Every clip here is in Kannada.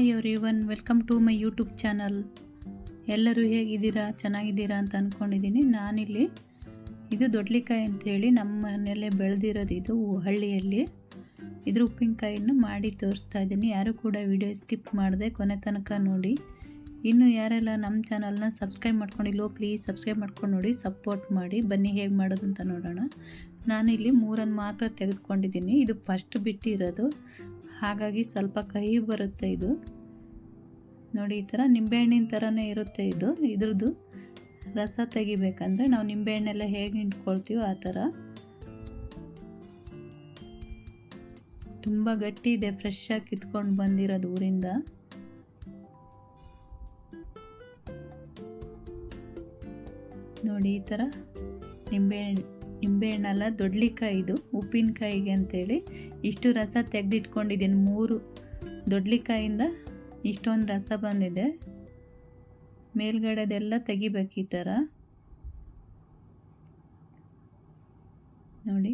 Hi everyone welcome to my YouTube channel. ಎಲ್ಲರೂ ಹೇಗಿದ್ದೀರಾ? ಚೆನ್ನಾಗಿದ್ದೀರಾ ಅಂತ ಅಂದ್ಕೊಂಡಿದ್ದೀನಿ ನಾನಿಲ್ಲಿ ಇದು ದೊಡ್ಲಿಕಾಯಿ ಅಂಥೇಳಿ ನಮ್ಮ ಮನೆಯಲ್ಲೇ ಬೆಳೆದಿರೋದು ಇದು ಹಳ್ಳಿಯಲ್ಲಿ. ಇದ್ರ ಉಪ್ಪಿನಕಾಯಿಯನ್ನು ಮಾಡಿ ತೋರಿಸ್ತಾ ಇದ್ದೀನಿ. ಯಾರು ಕೂಡ ವಿಡಿಯೋ ಸ್ಕಿಪ್ ಮಾಡದೆ ಕೊನೆ ತನಕ ನೋಡಿ. ಇನ್ನು ಯಾರೆಲ್ಲ ನಮ್ಮ ಚಾನಲ್ನ ಸಬ್ಸ್ಕ್ರೈಬ್ ಮಾಡ್ಕೊಂಡಿಲ್ಲೋ ಪ್ಲೀಸ್ ಸಬ್ಸ್ಕ್ರೈಬ್ ಮಾಡ್ಕೊಂಡು ನೋಡಿ, ಸಪೋರ್ಟ್ ಮಾಡಿ. ಬನ್ನಿ ಹೇಗೆ ಮಾಡೋದು ಅಂತ ನೋಡೋಣ. ನಾನಿಲ್ಲಿ ಮೂರನ್ನು ಮಾತ್ರ ತೆಗೆದುಕೊಂಡಿದ್ದೀನಿ. ಇದು ಫಸ್ಟ್ ಬಿಟ್ಟಿರೋದು. ಹಾಗಾಗಿ ಸ್ವಲ್ಪ ಕಹಿ ಬರುತ್ತೆ ಇದು. ನೋಡಿ, ಈ ಥರ ನಿಂಬೆಹಣ್ಣಿನ ಥರನೇ ಇರುತ್ತೆ ಇದು. ಇದ್ರದ್ದು ರಸ ತೆಗಿಬೇಕಂದ್ರೆ ನಾವು ನಿಂಬೆಹಣ್ಣೆಲ್ಲ ಹೇಗೆ ಇಟ್ಕೊಳ್ತೀವೋ ಆ ಥರ. ತುಂಬ ಗಟ್ಟಿ ಇದೆ ಫ್ರೆಶ್ ಆಗಿ ಕಿತ್ಕೊಂಡು ಬಂದಿರೋದು ಊರಿಂದ. ನೋಡಿ, ಈ ಥರ ನಿಂಬೆಹಣ್ಣು ನಿಂಬೆಹಣ್ಣಲ್ಲ ದೊಡ್ಲಿಕಾಯಿ ಇದು, ಉಪ್ಪಿನಕಾಯಿಗೆ ಅಂತೇಳಿ. ಇಷ್ಟು ರಸ ತೆಗೆದಿಟ್ಕೊಂಡಿದ್ದೀನಿ ಮೂರು ದೊಡ್ಲಿಕಾಯಿಂದ ಇಷ್ಟೊಂದು ರಸ ಬಂದಿದೆ. ಮೇಲ್ಗಡೆದೆಲ್ಲ ತೆಗಿಬೇಕು ಈ ಥರ. ನೋಡಿ,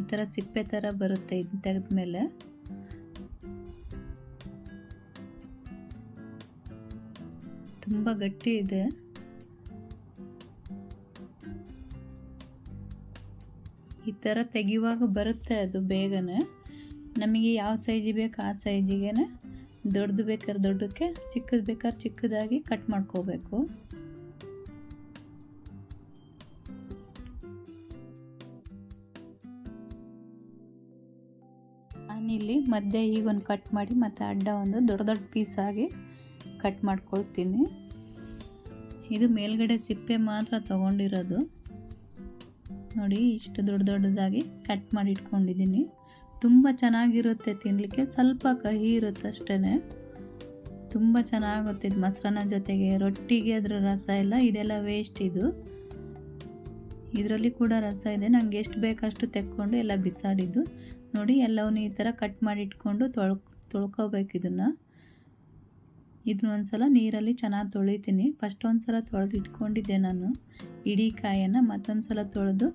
ಈ ಥರ ಸಿಪ್ಪೆ ಥರ ಬರುತ್ತೆ ಇದು ತೆಗೆದ ಮೇಲೆ ತುಂಬ ಗಟ್ಟಿ ಇದೆ. ಈ ಥರ ತೆಗೆಯುವಾಗ ಬರುತ್ತೆ ಅದು ಬೇಗನೆ. ನಮಗೆ ಯಾವ ಸೈಜಿಗೆ ಬೇಕು ಆ ಸೈಜಿಗೆ ದೊಡ್ಡದು ಬೇಕಾದ್ರೆ ದೊಡ್ಡಕ್ಕೆ, ಚಿಕ್ಕದು ಬೇಕಾದ್ರೆ ಚಿಕ್ಕದಾಗಿ ಕಟ್ ಮಾಡ್ಕೋಬೇಕು. ನಾನಿಲ್ಲಿ ಮಧ್ಯೆ ಈಗ ಒಂದು ಕಟ್ ಮಾಡಿ ಮತ್ತು ಅಡ್ಡ ಒಂದು ದೊಡ್ಡ ದೊಡ್ಡ ಪೀಸಾಗಿ ಕಟ್ ಮಾಡ್ಕೊಳ್ತೀನಿ. ಇದು ಮೇಲ್ಗಡೆ ಸಿಪ್ಪೆ ಮಾತ್ರ ತಗೊಂಡಿರೋದು. ನೋಡಿ, ಇಷ್ಟು ದೊಡ್ಡ ದೊಡ್ಡದಾಗಿ ಕಟ್ ಮಾಡಿ ಇಟ್ಕೊಂಡಿದ್ದೀನಿ. ತುಂಬ ಚೆನ್ನಾಗಿರುತ್ತೆ ತಿನ್ನಲಿಕ್ಕೆ ಸ್ವಲ್ಪ ಕಹಿ ಇರುತ್ತೆ ಅಷ್ಟೇ ತುಂಬ ಚೆನ್ನಾಗುತ್ತೆ ಇದು ಮೊಸರನ್ನ ಜೊತೆಗೆ. ರೊಟ್ಟಿಗೆ ಅದರ ರಸ ಎಲ್ಲ ಇದೆಲ್ಲ ವೇಸ್ಟ್ ಇದು. ಇದರಲ್ಲಿ ಕೂಡ ರಸ ಇದೆ. ನನಗೆ ಎಷ್ಟು ಬೇಕಷ್ಟು ತೆಕ್ಕೊಂಡು ಎಲ್ಲ ಬಿಸಾಡಿದ್ದು. ನೋಡಿ, ಎಲ್ಲವನ್ನು ಈ ಥರ ಕಟ್ ಮಾಡಿ ಇಟ್ಕೊಂಡು ತೊಳ್ ತೊಳ್ಕೊಬೇಕು ಇದನ್ನು. ಇದನ್ನ ಒಂದು ಸಲ ನೀರಲ್ಲಿ ಚೆನ್ನಾಗಿ ತೊಳಿತೀನಿ. ಫಸ್ಟ್ ಒಂದು ಸಲ ತೊಳೆದು ನಾನು. ಇಡೀ ಕಾಯನ್ನು ಮತ್ತೊಂದು ಸಲ ತೊಳೆದು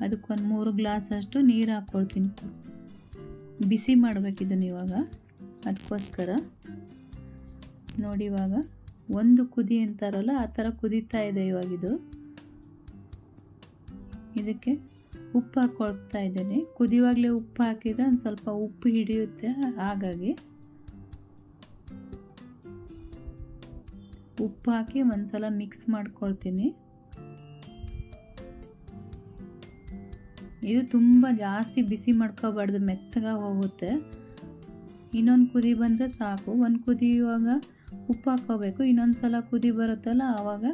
ಅದಕ್ಕೊಂದು ಮೂರು ಗ್ಲಾಸ್ ಅಷ್ಟು ನೀರು ಹಾಕ್ಕೊಳ್ತೀನಿ ಬಿಸಿ ಮಾಡಬೇಕಿದ್ದನ್ನು ಇವಾಗ ಅದಕ್ಕೋಸ್ಕರ ನೋಡಿ ಇವಾಗ ಒಂದು ಕುದಿ ಅಂತಾರಲ್ಲ, ಆ ಥರ ಕುದೀತಾ ಇದೆ ಇವಾಗಿದು. ಇದಕ್ಕೆ ಉಪ್ಪು ಹಾಕ್ಕೊಳ್ತಾ ಇದ್ದೀನಿ. ಕುದಿಯುವಾಗಲೇ ಉಪ್ಪು ಹಾಕಿದರೆ ಒಂದು ಸ್ವಲ್ಪ ಉಪ್ಪು ಹಿಡಿಯುತ್ತೆ, ಹಾಗಾಗಿ ಉಪ್ಪು ಹಾಕಿ ಒಂದ್ಸಲ ಮಿಕ್ಸ್ ಮಾಡ್ಕೊಳ್ತೀನಿ. ಇದು ತುಂಬ ಜಾಸ್ತಿ ಬಿಸಿ ಮಾಡ್ಕೋಬಾರ್ದು ಮೆತ್ತಗೆ ಹೋಗುತ್ತೆ. ಇನ್ನೊಂದು ಕುದಿ ಬಂದರೆ ಸಾಕು. ಒಂದು ಕುದಿಯುವಾಗ ಉಪ್ಪು ಹಾಕೋಬೇಕು ಇನ್ನೊಂದು ಸಲ ಕುದಿ ಬರುತ್ತಲ್ಲ, ಆವಾಗ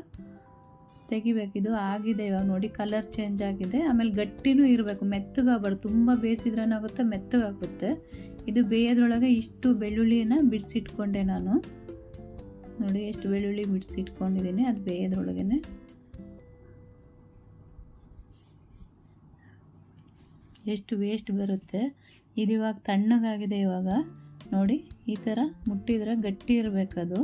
ತೆಗಿಬೇಕು. ಇದು ಆಗಿದೆ ಇವಾಗ ನೋಡಿ ಕಲರ್ ಚೇಂಜ್ ಆಗಿದೆ. ಆಮೇಲೆ ಗಟ್ಟಿನೂ ಇರಬೇಕು. ಮೆತ್ತಗಾಗಬಾರ್ದು. ತುಂಬ ಬೇಯಿಸಿದ್ರೇನಾಗುತ್ತೆ ಮೆತ್ತಗಾಗುತ್ತೆ. ಇದು ಬೇಯೋದ್ರೊಳಗೆ ಇಷ್ಟು ಬೆಳ್ಳುಳ್ಳಿನ ಬಿಡಿಸಿಟ್ಕೊಂಡೆ ನಾನು. ನೋಡಿ ಎಷ್ಟು ಬೆಳ್ಳುಳ್ಳಿ ಬಿಡಿಸಿಟ್ಕೊಂಡಿದ್ದೀನಿ ಅದು ಬೇಯೋದ್ರೊಳಗೇ ಎಷ್ಟು ವೇಸ್ಟ್ ಬರುತ್ತೆ. ಇದು ಇವಾಗ ತಣ್ಣಗಾಗಿದೆ ಇವಾಗ. ನೋಡಿ, ಈ ಥರ ಮುಟ್ಟಿದ್ರೆ ಗಟ್ಟಿ ಇರಬೇಕದು.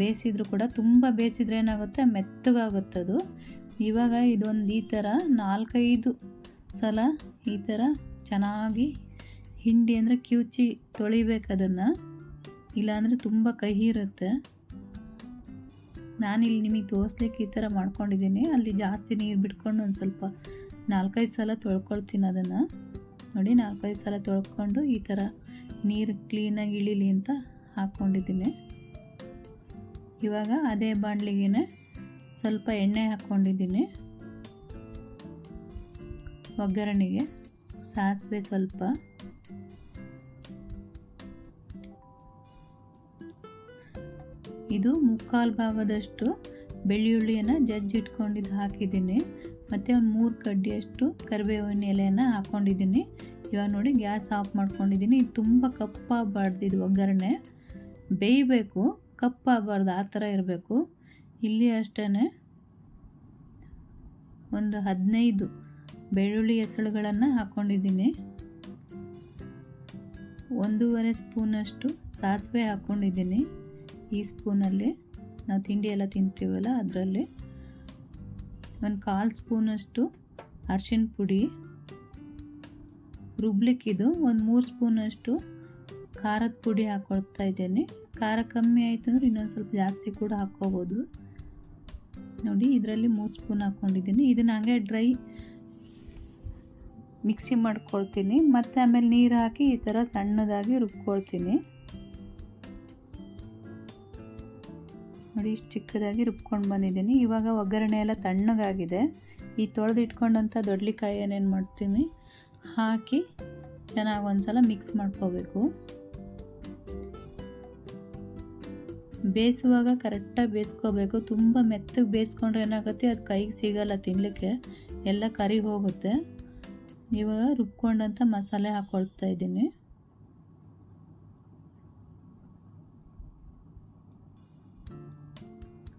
ಬೇಯಿಸಿದ್ರು ಕೂಡ ತುಂಬ ಬೇಯಿಸಿದ್ರೆ ಏನಾಗುತ್ತೆ? ಮೆತ್ತಗಾಗುತ್ತದು ಇವಾಗ ಇದೊಂದು ಈ ಥರ ನಾಲ್ಕೈದು ಸಲ ಈ ಥರ ಚೆನ್ನಾಗಿ ಹಿಂಡಿ ಅಂದರೆ ಕಿವುಚಿ ತೊಳಿಬೇಕು ಅದನ್ನು ಇಲ್ಲಾಂದರೆ ತುಂಬ ಕಹಿ ಇರುತ್ತೆ. ನಾನಿಲ್ಲಿ ನಿಮಗೆ ತೋರಿಸ್ಲಿಕ್ಕೆ ಈ ಥರ ಮಾಡ್ಕೊಂಡಿದ್ದೀನಿ. ಅಲ್ಲಿ ಜಾಸ್ತಿ ನೀರು ಬಿಟ್ಕೊಂಡು ಒಂದು ಸ್ವಲ್ಪ ನಾಲ್ಕೈದು ಸಲ ತೊಳ್ಕೊಳ್ತೀನಿ ಅದನ್ನು. ನೋಡಿ ನಾಲ್ಕೈದು ಸಲ ತೊಳ್ಕೊಂಡು ಈ ಥರ ನೀರು ಕ್ಲೀನಾಗಿ ಇಳಿಲಿ ಅಂತ ಹಾಕ್ಕೊಂಡಿದ್ದೀನಿ ಇವಾಗ ಅದೇ ಬಾಣಲಿಗೆ ಸ್ವಲ್ಪ ಎಣ್ಣೆ ಹಾಕ್ಕೊಂಡಿದ್ದೀನಿ ಒಗ್ಗರಣೆಗೆ ಸಾಸಿವೆ ಸ್ವಲ್ಪ. ಇದು ಮುಕ್ಕಾಲು ಭಾಗದಷ್ಟು ಬೆಳ್ಳುಳ್ಳಿಯನ್ನು ಜಜ್ಜಿಟ್ಕೊಂಡಿದ್ದು ಹಾಕಿದ್ದೀನಿ. ಮತ್ತು ಒಂದು ಮೂರು ಕಡ್ಡಿಯಷ್ಟು ಕರಿಬೇವಿನ ಎಲೆಯನ್ನು ಹಾಕ್ಕೊಂಡಿದ್ದೀನಿ ಇವಾಗ ನೋಡಿ ಗ್ಯಾಸ್ ಆಫ್ ಮಾಡ್ಕೊಂಡಿದ್ದೀನಿ. ಇದು ತುಂಬ ಕಪ್ಪಾಗಬಾರ್ದು ಇದು ಒಗ್ಗರಣೆ. ಬೇಯಬೇಕು, ಕಪ್ಪಾಗಬಾರ್ದು, ಆ ಥರ ಇರಬೇಕು. ಇಲ್ಲಿ ಅಷ್ಟೇ ಒಂದು ಹದಿನೈದು ಬೆಳ್ಳುಳ್ಳಿ ಹೆಸಳುಗಳನ್ನು ಹಾಕ್ಕೊಂಡಿದ್ದೀನಿ ಒಂದೂವರೆ ಸ್ಪೂನಷ್ಟು ಸಾಸಿವೆ ಹಾಕ್ಕೊಂಡಿದ್ದೀನಿ ಈ ಸ್ಪೂನಲ್ಲಿ ನಾವು ತಿಂಡಿ ಎಲ್ಲ ತಿಂತೀವಲ್ಲ ಅದರಲ್ಲಿ. ಒಂದು ಕಾಲು ಸ್ಪೂನಷ್ಟು ಅರ್ಶಿಣ ಪುಡಿ, ರುಬ್ಲಿಕ್ಕಿದು ಒಂದು ಮೂರು ಸ್ಪೂನಷ್ಟು ಖಾರದ ಪುಡಿ ಹಾಕೊಳ್ತಾ ಇದ್ದೇನೆ. ಖಾರ ಕಮ್ಮಿ ಆಯಿತು ಅಂದರೆ ಇನ್ನೊಂದು ಸ್ವಲ್ಪ ಜಾಸ್ತಿ ಕೂಡ ಹಾಕ್ಕೋಬೋದು. ನೋಡಿ, ಇದರಲ್ಲಿ ಮೂರು ಸ್ಪೂನ್ ಹಾಕ್ಕೊಂಡಿದ್ದೀನಿ ಇದನ್ನು ಹಾಗೆ ಡ್ರೈ ಮಿಕ್ಸಿ ಮಾಡ್ಕೊಳ್ತೀನಿ. ಮತ್ತು ಆಮೇಲೆ ನೀರು ಹಾಕಿ ಈ ಥರ ಸಣ್ಣದಾಗಿ ರುಬ್ಕೊಳ್ತೀನಿ. ನೋಡಿ ಇಷ್ಟು ಚಿಕ್ಕದಾಗಿ ರುಬ್ಕೊಂಡು ಬಂದಿದ್ದೀನಿ. ಇವಾಗ ಒಗ್ಗರಣೆ ಎಲ್ಲ ತಣ್ಣಗಾಗಿದೆ. ಈ ತೊಳೆದಿಟ್ಕೊಂಡಂಥ ದೊಡ್ಲಿಕಾಯಿ ಏನೇನು ಮಾಡ್ತೀನಿ, ಹಾಕಿ ಚೆನ್ನಾಗಿ ಒಂದ್ಸಲ ಮಿಕ್ಸ್ ಮಾಡ್ಕೋಬೇಕು. ಬೇಯಿಸುವಾಗ ಕರೆಕ್ಟಾಗಿ ಬೇಯಿಸ್ಕೋಬೇಕು. ತುಂಬ ಮೆತ್ತಗೆ ಬೇಯಿಸ್ಕೊಂಡ್ರೆ ಏನಾಗುತ್ತೆ, ಅದು ಕೈಗೆ ಸಿಗಲ್ಲ ತಿನ್ನಲಿಕ್ಕೆ ಎಲ್ಲ ಕರಿ ಹೋಗುತ್ತೆ. ಇವಾಗ ರುಬ್ಕೊಂಡಂಥ ಮಸಾಲೆ ಹಾಕ್ಕೊಳ್ತಾ ಇದ್ದೀನಿ.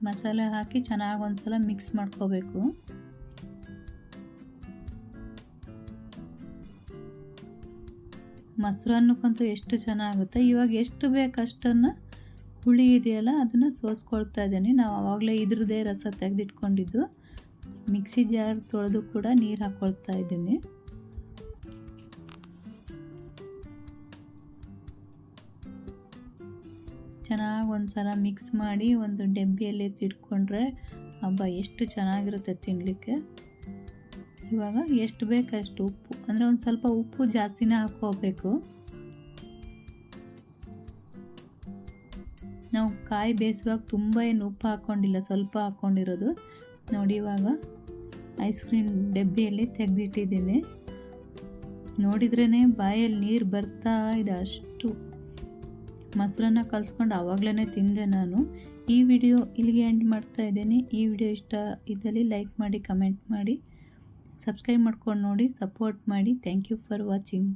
ಮಸಾಲೆ ಹಾಕಿ ಚೆನ್ನಾಗಿ ಒಂದ್ಸಲ ಮಿಕ್ಸ್ ಮಾಡ್ಕೋಬೇಕು. ಮೊಸರನ್ನಕ್ಕಂತೂ ಎಷ್ಟು ಚೆನ್ನಾಗುತ್ತೆ. ಇವಾಗ ಎಷ್ಟು ಬೇಕಷ್ಟನ್ನು ಹುಳಿ ಇದೆಯಲ್ಲ ಅದನ್ನು ಸೋಸ್ಕೊಳ್ತಾ ಇದ್ದೀನಿ. ನಾವು ಆವಾಗಲೇ ಇದ್ರದ್ದೇ ರಸ ತೆಗೆದಿಟ್ಕೊಂಡಿದ್ದು. ಮಿಕ್ಸಿ ಜಾರ್ ತೊಳೆದು ಕೂಡ ನೀರು ಹಾಕ್ಕೊಳ್ತಾ ಇದ್ದೀನಿ. ಚೆನ್ನಾಗಿ ಒಂದು ಸಲ ಮಿಕ್ಸ್ ಮಾಡಿ ಒಂದು ಡಬ್ಬಿಯಲ್ಲಿ ತಿಟ್ಕೊಂಡ್ರೆ ಹಬ್ಬ ಎಷ್ಟು ಚೆನ್ನಾಗಿರುತ್ತೆ ತಿನ್ನಲಿಕ್ಕೆ ಇವಾಗ ಎಷ್ಟು ಬೇಕಷ್ಟು ಉಪ್ಪು. ಅಂದರೆ ಒಂದು ಸ್ವಲ್ಪ ಉಪ್ಪು ಜಾಸ್ತಿನೇ ಹಾಕೋಬೇಕು ನಾವು ಕಾಯಿ ಬೇಯಿಸುವಾಗ ತುಂಬ ಏನು ಉಪ್ಪು ಹಾಕ್ಕೊಂಡಿಲ್ಲ, ಸ್ವಲ್ಪ ಹಾಕ್ಕೊಂಡಿರೋದು. ನೋಡಿ ಇವಾಗ ಐಸ್ ಕ್ರೀಮ್ ಡಬ್ಬಿಯಲ್ಲಿ ತೆಗೆದಿಟ್ಟಿದ್ದೀನಿ. ನೋಡಿದ್ರೇ ಬಾಯಲ್ಲಿ ನೀರು ಬರ್ತಾ ಇದೆ, ಅಷ್ಟು ಮೊಸರನ್ನ ಕಲಿಸ್ಕೊಂಡು ಆವಾಗಲೇ ತಿಂದೆ ನಾನು. ಈ ವಿಡಿಯೋ ಇಲ್ಲಿಗೆ ಎಂಡ್ ಮಾಡ್ತಾ ಇದ್ದೀನಿ. ಈ ವಿಡಿಯೋ ಇಷ್ಟ ಇದ್ದಲ್ಲಿ ಲೈಕ್ ಮಾಡಿ ಕಮೆಂಟ್ ಮಾಡಿ ಸಬ್ಸ್ಕ್ರೈಬ್ ಮಾಡ್ಕೊಂಡು ನೋಡಿ ಸಪೋರ್ಟ್ ಮಾಡಿ. Thank you for watching